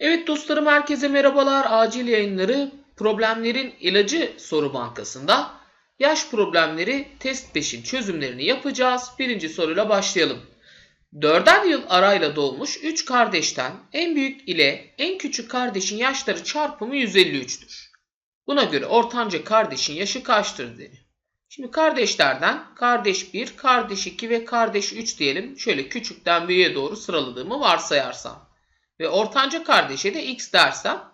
Evet dostlarım herkese merhabalar. Acil yayınları problemlerin ilacı soru bankasında yaş problemleri test 5'in çözümlerini yapacağız. Birinci soruyla başlayalım. Dörder yıl arayla doğmuş 3 kardeşten en büyük ile en küçük kardeşin yaşları çarpımı 153'tür. Buna göre ortanca kardeşin yaşı kaçtır deniyor. Şimdi kardeşlerden kardeş 1, kardeş 2 ve kardeş 3 diyelim. Şöyle küçükten büyüğe doğru sıraladığımı varsayarsam. Ve ortanca kardeşe de x dersem.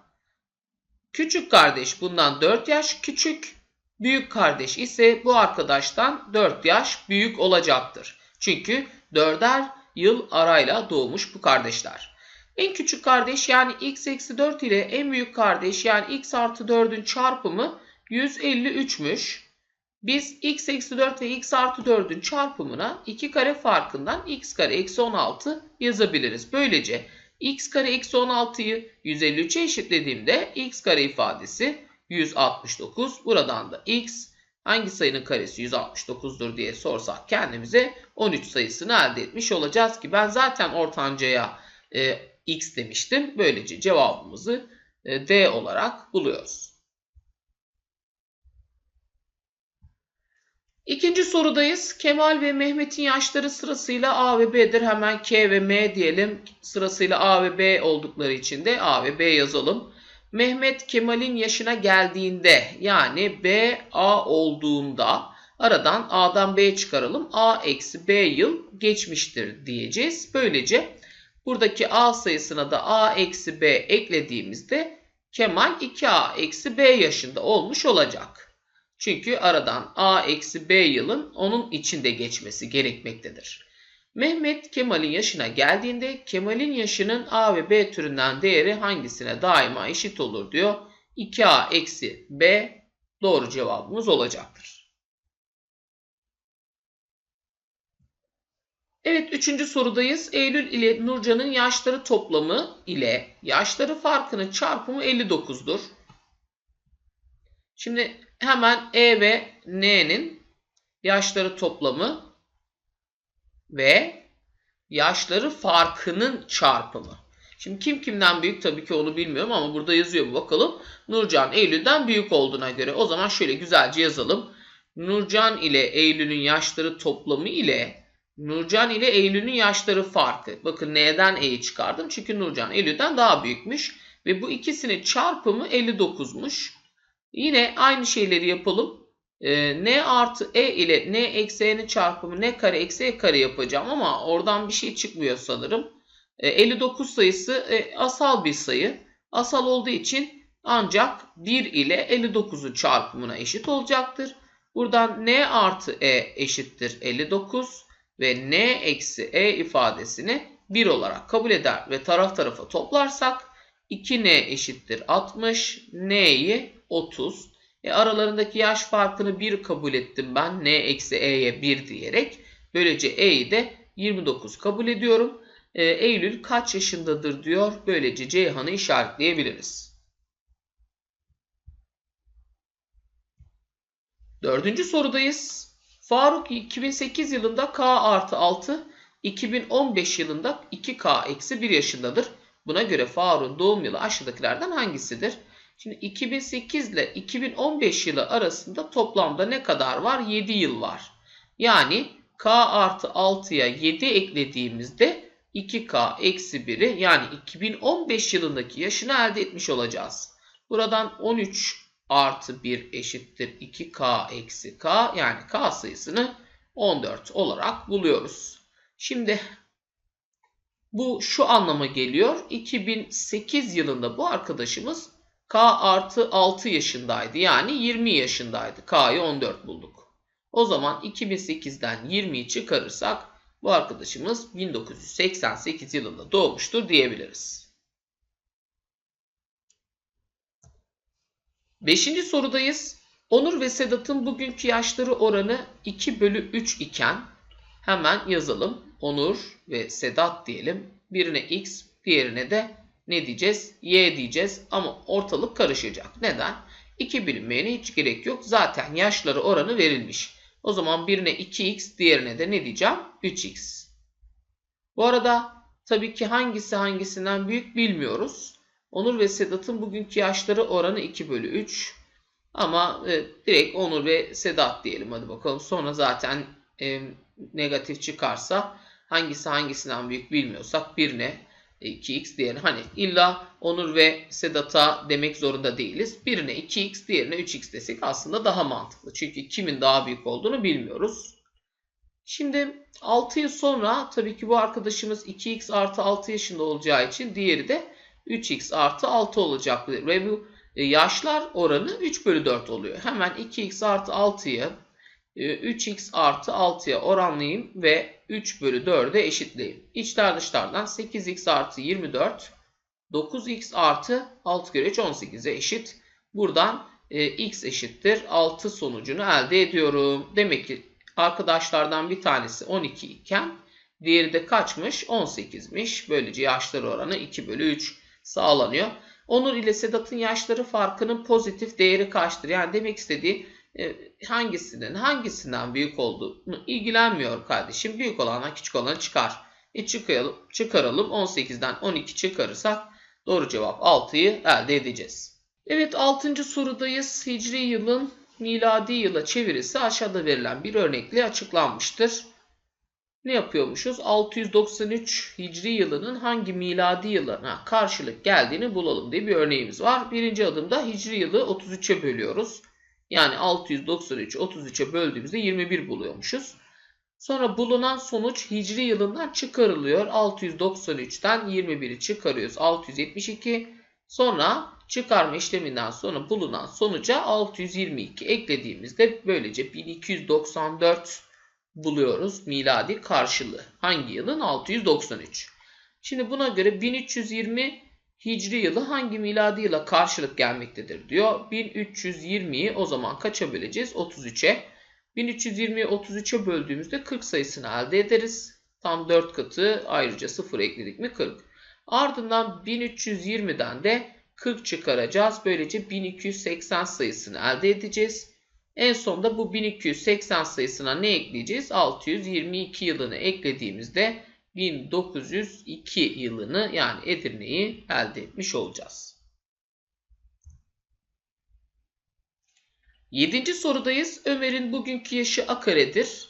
Küçük kardeş bundan 4 yaş küçük. Büyük kardeş ise bu arkadaştan 4 yaş büyük olacaktır. Çünkü 4'er yıl arayla doğmuş bu kardeşler. En küçük kardeş yani x eksi 4 ile en büyük kardeş yani x artı 4'ün çarpımı 153'müş. Biz x eksi 4 ve x artı 4'ün çarpımına 2 kare farkından x kare eksi 16 yazabiliriz. Böylece x kare eksi 16'yı 153'e eşitlediğimde x kare ifadesi 169. Buradan da x hangi sayının karesi 169'dur diye sorsak kendimize 13 sayısını elde etmiş olacağız ki ben zaten ortancaya e, x demiştim. Böylece cevabımızı e, D olarak buluyoruz. İkinci sorudayız. Kemal ve Mehmet'in yaşları sırasıyla A ve B'dir. Hemen K ve M diyelim. Sırasıyla A ve B oldukları için de A ve B yazalım. Mehmet Kemal'in yaşına geldiğinde yani B A olduğunda aradan A'dan B çıkaralım. A eksi B yıl geçmiştir diyeceğiz. Böylece buradaki A sayısına da A eksi B eklediğimizde Kemal 2A eksi B yaşında olmuş olacak. Çünkü aradan A eksi B yılın onun içinde geçmesi gerekmektedir. Mehmet Kemal'in yaşına geldiğinde Kemal'in yaşının A ve B türünden değeri hangisine daima eşit olur diyor. 2A eksi B doğru cevabımız olacaktır. Evet üçüncü sorudayız. Eylül ile Nurcan'ın yaşları toplamı ile yaşları farkının çarpımı 59'dur. Şimdi hemen E ve N'nin yaşları toplamı ve yaşları farkının çarpımı. Şimdi kim kimden büyük tabii ki onu bilmiyorum ama burada yazıyor bu bakalım. Nurcan Eylül'den büyük olduğuna göre o zaman şöyle güzelce yazalım. Nurcan ile Eylül'ün yaşları toplamı ile Nurcan ile Eylül'ün yaşları farkı. Bakın N'den E'yi çıkardım çünkü Nurcan Eylül'den daha büyükmüş. Ve bu ikisinin çarpımı 59'muş. Yine aynı şeyleri yapalım. Ee, n artı e ile n eksi e'nin çarpımı n kare eksi e kare yapacağım ama oradan bir şey çıkmıyor sanırım. Ee, 59 sayısı e, asal bir sayı. Asal olduğu için ancak 1 ile 59'un çarpımına eşit olacaktır. Buradan n artı e eşittir 59 ve n eksi e ifadesini 1 olarak kabul eder ve taraf tarafa toplarsak 2n eşittir 60, n'yi 30. E aralarındaki yaş farkını 1 kabul ettim ben. N eksi E'ye 1 diyerek. Böylece E'yi de 29 kabul ediyorum. E, Eylül kaç yaşındadır diyor. Böylece Ceyhan'ı işaretleyebiliriz. Dördüncü sorudayız. Faruk 2008 yılında K artı 6, 2015 yılında 2K eksi 1 yaşındadır. Buna göre Faruk'un doğum yılı aşağıdakilerden hangisidir? Şimdi 2008 ile 2015 yılı arasında toplamda ne kadar var? 7 yıl var. Yani K artı 6'ya 7 eklediğimizde 2K eksi 1'i yani 2015 yılındaki yaşını elde etmiş olacağız. Buradan 13 artı 1 eşittir 2K eksi K yani K sayısını 14 olarak buluyoruz. Şimdi bu şu anlama geliyor. 2008 yılında bu arkadaşımız K artı 6 yaşındaydı. Yani 20 yaşındaydı. K'yı 14 bulduk. O zaman 2008'den 20'yi çıkarırsak bu arkadaşımız 1988 yılında doğmuştur diyebiliriz. Beşinci sorudayız. Onur ve Sedat'ın bugünkü yaşları oranı 2 bölü 3 iken hemen yazalım. Onur ve Sedat diyelim. Birine x, diğerine de ne diyeceğiz? Y diyeceğiz ama ortalık karışacak. Neden? 2 bilinmeyene hiç gerek yok. Zaten yaşları oranı verilmiş. O zaman birine 2x diğerine de ne diyeceğim? 3x. Bu arada tabii ki hangisi hangisinden büyük bilmiyoruz. Onur ve Sedat'ın bugünkü yaşları oranı 2 bölü 3. Ama e, direkt Onur ve Sedat diyelim hadi bakalım. Sonra zaten e, negatif çıkarsa hangisi hangisinden büyük bilmiyorsak birine 2x diğerine hani illa Onur ve Sedat'a demek zorunda değiliz. Birine 2x diğerine 3x desek aslında daha mantıklı. Çünkü kimin daha büyük olduğunu bilmiyoruz. Şimdi 6 yıl sonra tabii ki bu arkadaşımız 2x artı 6 yaşında olacağı için diğeri de 3x artı 6 olacaktır. Ve bu e, yaşlar oranı 3 bölü 4 oluyor. Hemen 2x artı 6'yı 3x e, artı 6'ya oranlayayım ve 3 bölü 4'e eşitleyeyim. İçler dışlardan 8x artı 24 9x artı 6 kere 3 18'e eşit. Buradan e, x eşittir 6 sonucunu elde ediyorum. Demek ki arkadaşlardan bir tanesi 12 iken diğeri de kaçmış? 18'miş. Böylece yaşları oranı 2 bölü 3 sağlanıyor. Onur ile Sedat'ın yaşları farkının pozitif değeri kaçtır? Yani demek istediği hangisinin hangisinden büyük olduğunu ilgilenmiyor kardeşim. Büyük olandan küçük olanı çıkar. E çıkaralım, çıkaralım 18'den 12 çıkarırsak doğru cevap 6'yı elde edeceğiz. Evet 6. sorudayız. Hicri yılın miladi yıla çevirisi aşağıda verilen bir örnekle açıklanmıştır. Ne yapıyormuşuz? 693 Hicri yılının hangi miladi yılına karşılık geldiğini bulalım diye bir örneğimiz var. Birinci adımda Hicri yılı 33'e bölüyoruz. Yani 693 33'e böldüğümüzde 21 buluyormuşuz. Sonra bulunan sonuç Hicri yılından çıkarılıyor. 693'ten 21'i çıkarıyoruz. 672. Sonra çıkarma işleminden sonra bulunan sonuca 622 eklediğimizde böylece 1294 buluyoruz miladi karşılığı. Hangi yılın? 693. Şimdi buna göre 1320 Hicri yılı hangi miladi yıla karşılık gelmektedir diyor. 1320'yi o zaman kaça böleceğiz? 33'e. 1320'yi 33'e böldüğümüzde 40 sayısını elde ederiz. Tam 4 katı ayrıca 0 ekledik mi 40. Ardından 1320'den de 40 çıkaracağız. Böylece 1280 sayısını elde edeceğiz. En sonunda bu 1280 sayısına ne ekleyeceğiz? 622 yılını eklediğimizde 1902 yılını yani Edirne'yi elde etmiş olacağız. Yedinci sorudayız. Ömer'in bugünkü yaşı a karedir.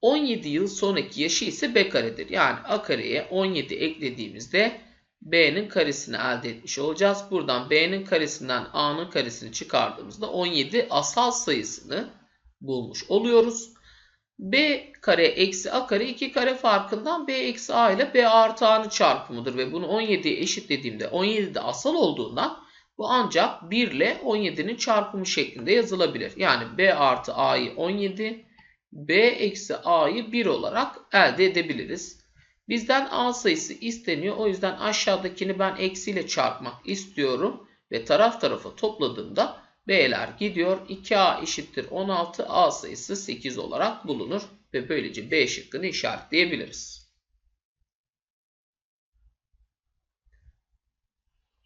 17 yıl sonraki yaşı ise b karedir. Yani a kareye 17 eklediğimizde b'nin karesini elde etmiş olacağız. Buradan b'nin karesinden a'nın karesini çıkardığımızda 17 asal sayısını bulmuş oluyoruz b kare eksi a kare 2 kare farkından b eksi a ile b artı a'nın çarpımıdır. Ve bunu 17'ye eşitlediğimde 17 de asal olduğundan bu ancak 1 ile 17'nin çarpımı şeklinde yazılabilir. Yani b artı a'yı 17, b eksi a'yı 1 olarak elde edebiliriz. Bizden a sayısı isteniyor. O yüzden aşağıdakini ben eksiyle çarpmak istiyorum. Ve taraf tarafa topladığımda B'ler gidiyor. 2A eşittir 16. A sayısı 8 olarak bulunur. Ve böylece B şıkkını işaretleyebiliriz.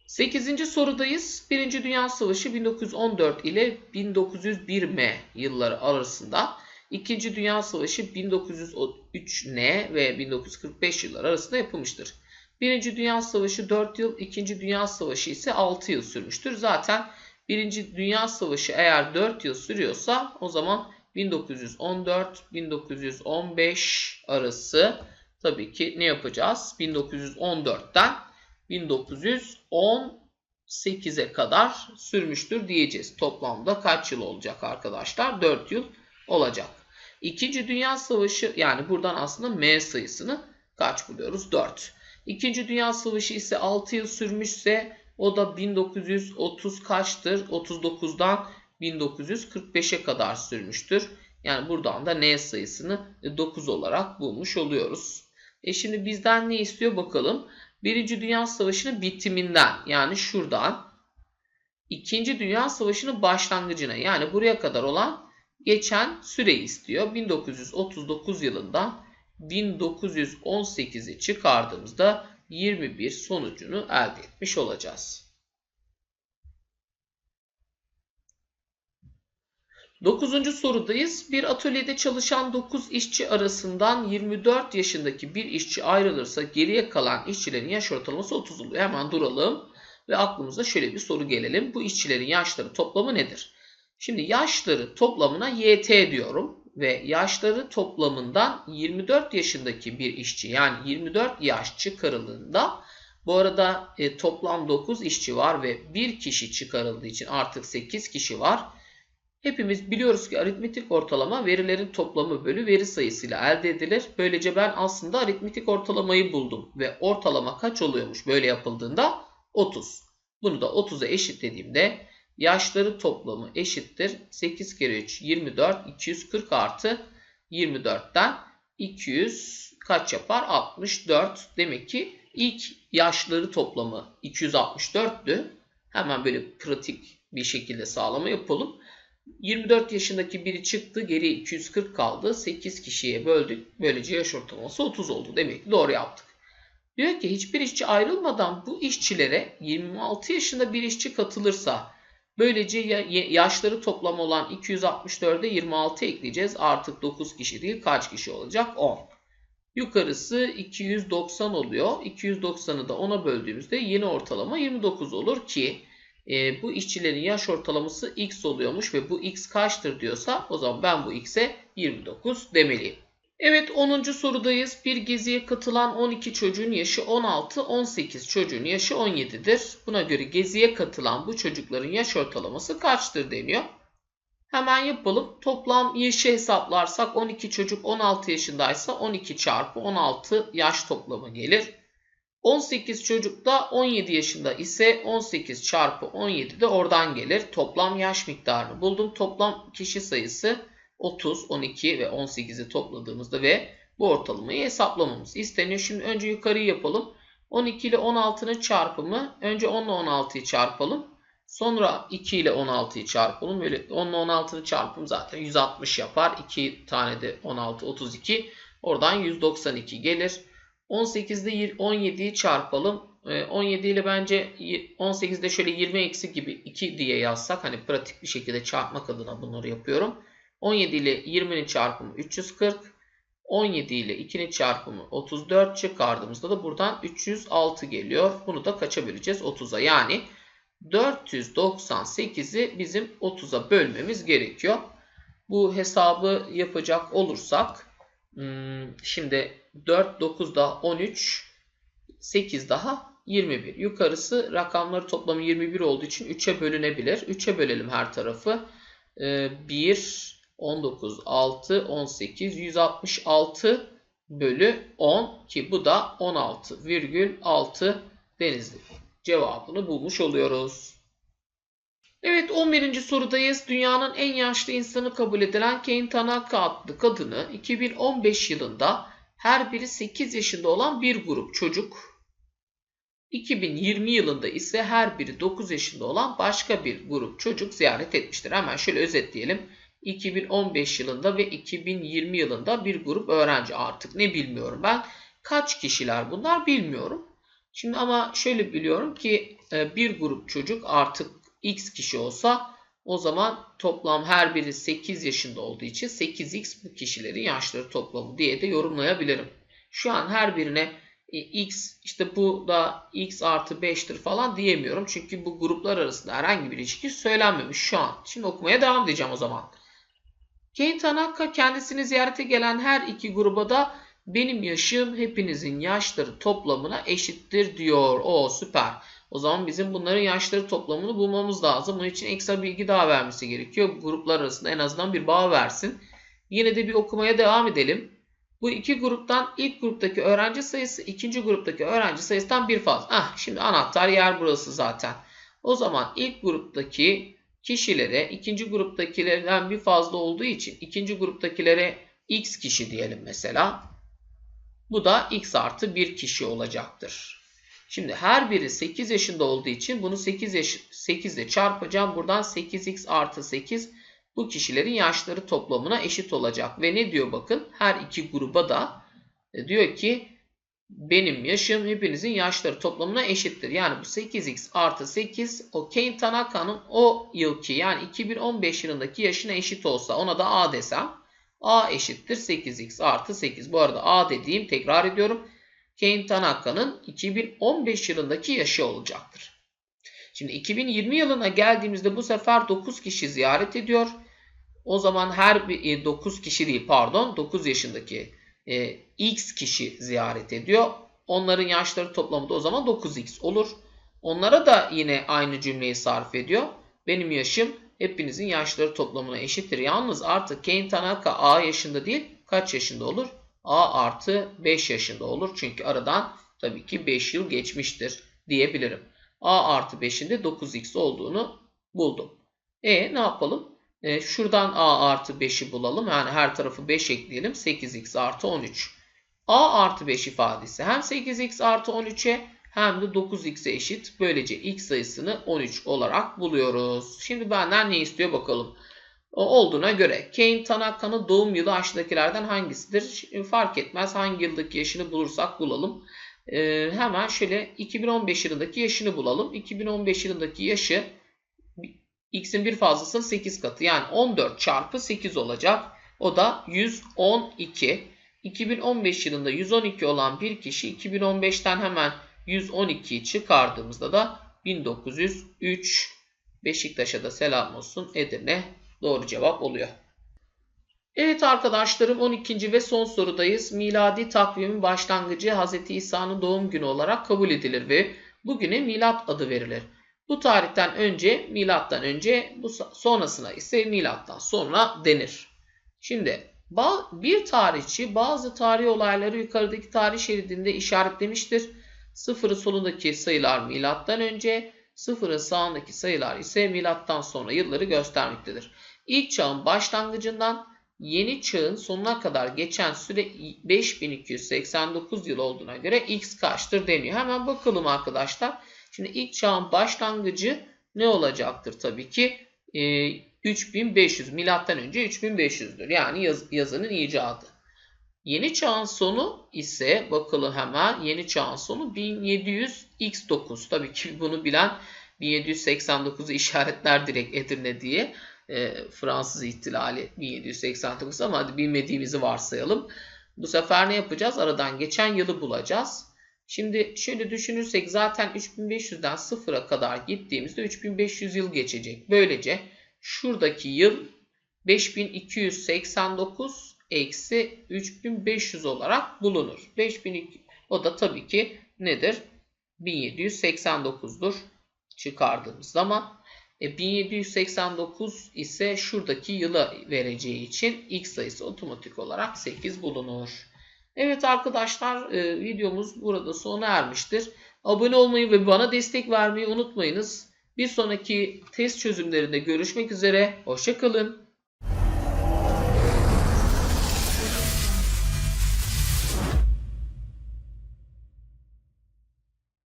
8. sorudayız. 1. Dünya Savaşı 1914 ile 1901 M yılları arasında 2. Dünya Savaşı 1903 N ve 1945 yılları arasında yapılmıştır. 1. Dünya Savaşı 4 yıl, 2. Dünya Savaşı ise 6 yıl sürmüştür. Zaten Birinci Dünya Savaşı eğer 4 yıl sürüyorsa o zaman 1914-1915 arası tabii ki ne yapacağız? 1914'ten 1918'e kadar sürmüştür diyeceğiz. Toplamda kaç yıl olacak arkadaşlar? 4 yıl olacak. İkinci Dünya Savaşı yani buradan aslında M sayısını kaç buluyoruz? 4. İkinci Dünya Savaşı ise 6 yıl sürmüşse o da 1930 kaçtır? 39'dan 1945'e kadar sürmüştür. Yani buradan da n sayısını 9 olarak bulmuş oluyoruz. E şimdi bizden ne istiyor bakalım. Birinci Dünya Savaşı'nın bitiminden yani şuradan İkinci Dünya Savaşı'nın başlangıcına yani buraya kadar olan geçen süreyi istiyor. 1939 yılında 1918'i çıkardığımızda 21 sonucunu elde etmiş olacağız. Dokuzuncu sorudayız. Bir atölyede çalışan 9 işçi arasından 24 yaşındaki bir işçi ayrılırsa geriye kalan işçilerin yaş ortalaması 30 oluyor. Hemen duralım ve aklımıza şöyle bir soru gelelim. Bu işçilerin yaşları toplamı nedir? Şimdi yaşları toplamına YT diyorum ve yaşları toplamından 24 yaşındaki bir işçi yani 24 yaş çıkarıldığında bu arada e, toplam 9 işçi var ve 1 kişi çıkarıldığı için artık 8 kişi var. Hepimiz biliyoruz ki aritmetik ortalama verilerin toplamı bölü veri sayısıyla elde edilir. Böylece ben aslında aritmetik ortalamayı buldum ve ortalama kaç oluyormuş böyle yapıldığında 30. Bunu da 30'a eşitlediğimde yaşları toplamı eşittir. 8 kere 3 24 240 artı 24'ten 200 kaç yapar? 64. Demek ki ilk yaşları toplamı 264'tü. Hemen böyle pratik bir şekilde sağlama yapalım. 24 yaşındaki biri çıktı. Geriye 240 kaldı. 8 kişiye böldük. Böylece yaş ortalaması 30 oldu. Demek ki doğru yaptık. Diyor ki hiçbir işçi ayrılmadan bu işçilere 26 yaşında bir işçi katılırsa böylece yaşları toplam olan 264'e 26 ekleyeceğiz. Artık 9 kişi değil kaç kişi olacak? 10. Yukarısı 290 oluyor. 290'ı da 10'a böldüğümüzde yeni ortalama 29 olur ki e, bu işçilerin yaş ortalaması x oluyormuş ve bu x kaçtır diyorsa o zaman ben bu x'e 29 demeliyim. Evet 10. sorudayız. Bir geziye katılan 12 çocuğun yaşı 16, 18 çocuğun yaşı 17'dir. Buna göre geziye katılan bu çocukların yaş ortalaması kaçtır deniyor. Hemen yapalım. Toplam yaşı hesaplarsak 12 çocuk 16 yaşındaysa 12 çarpı 16 yaş toplamı gelir. 18 çocuk da 17 yaşında ise 18 çarpı 17 de oradan gelir. Toplam yaş miktarını buldum. Toplam kişi sayısı 30, 12 ve 18'i topladığımızda ve bu ortalamayı hesaplamamız isteniyor. Şimdi önce yukarıyı yapalım. 12 ile 16'nın çarpımı önce 10 ile 16'yı çarpalım. Sonra 2 ile 16'yı çarpalım. Böyle 10 ile 16'nın çarpımı zaten 160 yapar. 2 tane de 16, 32. Oradan 192 gelir. 18 ile 17'yi çarpalım. 17 ee, ile bence 18'de şöyle 20 eksi gibi 2 diye yazsak. Hani pratik bir şekilde çarpmak adına bunları yapıyorum. 17 ile 20'nin çarpımı 340. 17 ile 2'nin çarpımı 34 çıkardığımızda da buradan 306 geliyor. Bunu da kaça böleceğiz? 30'a yani 498'i bizim 30'a bölmemiz gerekiyor. Bu hesabı yapacak olursak hmm, şimdi 4, 9 daha 13, 8 daha 21. Yukarısı rakamları toplamı 21 olduğu için 3'e bölünebilir. 3'e bölelim her tarafı. 1, 19, 6, 18, 166 bölü 10 ki bu da 16,6 denizli. Cevabını bulmuş oluyoruz. Evet 11. sorudayız. Dünyanın en yaşlı insanı kabul edilen Kane Tanaka adlı kadını 2015 yılında her biri 8 yaşında olan bir grup çocuk. 2020 yılında ise her biri 9 yaşında olan başka bir grup çocuk ziyaret etmiştir. Hemen şöyle özetleyelim. 2015 yılında ve 2020 yılında bir grup öğrenci artık ne bilmiyorum ben. Kaç kişiler bunlar bilmiyorum. Şimdi ama şöyle biliyorum ki e, bir grup çocuk artık x kişi olsa o zaman toplam her biri 8 yaşında olduğu için 8x bu kişilerin yaşları toplamı diye de yorumlayabilirim. Şu an her birine e, x işte bu da x artı 5'tir falan diyemiyorum. Çünkü bu gruplar arasında herhangi bir ilişki söylenmemiş şu an. Şimdi okumaya devam edeceğim o zaman. Kane Tanaka kendisini ziyarete gelen her iki gruba da benim yaşım hepinizin yaşları toplamına eşittir diyor. O süper. O zaman bizim bunların yaşları toplamını bulmamız lazım. Bunun için ekstra bilgi daha vermesi gerekiyor. Gruplar arasında en azından bir bağ versin. Yine de bir okumaya devam edelim. Bu iki gruptan ilk gruptaki öğrenci sayısı ikinci gruptaki öğrenci sayısından bir fazla. Ah şimdi anahtar yer burası zaten. O zaman ilk gruptaki kişilere ikinci gruptakilerden bir fazla olduğu için ikinci gruptakilere x kişi diyelim mesela. Bu da x artı 1 kişi olacaktır. Şimdi her biri 8 yaşında olduğu için bunu 8, yaş 8 ile çarpacağım. Buradan 8x artı 8 bu kişilerin yaşları toplamına eşit olacak. Ve ne diyor bakın her iki gruba da e, diyor ki benim yaşım hepinizin yaşları toplamına eşittir. Yani bu 8x artı 8 o Kane Tanaka'nın o yılki yani 2015 yılındaki yaşına eşit olsa ona da A desem A eşittir 8x artı 8. Bu arada A dediğim tekrar ediyorum Kane Tanaka'nın 2015 yılındaki yaşı olacaktır. Şimdi 2020 yılına geldiğimizde bu sefer 9 kişi ziyaret ediyor. O zaman her bir 9 kişi değil pardon 9 yaşındaki e, x kişi ziyaret ediyor. Onların yaşları toplamı da o zaman 9x olur. Onlara da yine aynı cümleyi sarf ediyor. Benim yaşım hepinizin yaşları toplamına eşittir. Yalnız artık Kane Tanaka A yaşında değil kaç yaşında olur? A artı 5 yaşında olur. Çünkü aradan tabii ki 5 yıl geçmiştir diyebilirim. A artı 5'in de 9x olduğunu buldum. E ne yapalım? E, şuradan A artı 5'i bulalım. Yani her tarafı 5 ekleyelim. 8x artı 13. A artı 5 ifadesi hem 8x artı 13'e hem de 9x'e eşit. Böylece x sayısını 13 olarak buluyoruz. Şimdi benden ne istiyor bakalım. O olduğuna göre Kane Tanaka'nın doğum yılı aşağıdakilerden hangisidir? Şimdi fark etmez hangi yıldaki yaşını bulursak bulalım. Ee, hemen şöyle 2015 yılındaki yaşını bulalım. 2015 yılındaki yaşı x'in bir fazlasının 8 katı. Yani 14 çarpı 8 olacak. O da 112. 2015 yılında 112 olan bir kişi 2015'ten hemen 112'yi çıkardığımızda da 1903 Beşiktaş'a da selam olsun Edirne doğru cevap oluyor. Evet arkadaşlarım 12. ve son sorudayız. Miladi takvimin başlangıcı Hz. İsa'nın doğum günü olarak kabul edilir ve bugüne milat adı verilir. Bu tarihten önce milattan önce bu sonrasına ise milattan sonra denir. Şimdi bir tarihçi bazı tarih olayları yukarıdaki tarih şeridinde işaretlemiştir. Sıfırı solundaki sayılar milattan önce, sıfırın sağındaki sayılar ise milattan sonra yılları göstermektedir. İlk çağın başlangıcından yeni çağın sonuna kadar geçen süre 5289 yıl olduğuna göre x kaçtır deniyor. Hemen bakalım arkadaşlar. Şimdi ilk çağın başlangıcı ne olacaktır tabii ki? Ee, 3500 milattan önce 3500'dür. Yani yaz, yazının icadı. Yeni çağın sonu ise bakalım hemen yeni çağın sonu 1700 x9. Tabii ki bunu bilen 1789'u işaretler direkt Edirne diye. E, Fransız ihtilali 1789 ama hadi bilmediğimizi varsayalım. Bu sefer ne yapacağız? Aradan geçen yılı bulacağız. Şimdi şöyle düşünürsek zaten 3500'den sıfıra kadar gittiğimizde 3500 yıl geçecek. Böylece şuradaki yıl 5289 eksi 3500 olarak bulunur. 5200 o da tabii ki nedir? 1789'dur çıkardığımız zaman. E, 1789 ise şuradaki yıla vereceği için x sayısı otomatik olarak 8 bulunur. Evet arkadaşlar e, videomuz burada sona ermiştir. Abone olmayı ve bana destek vermeyi unutmayınız. Bir sonraki test çözümlerinde görüşmek üzere. Hoşçakalın.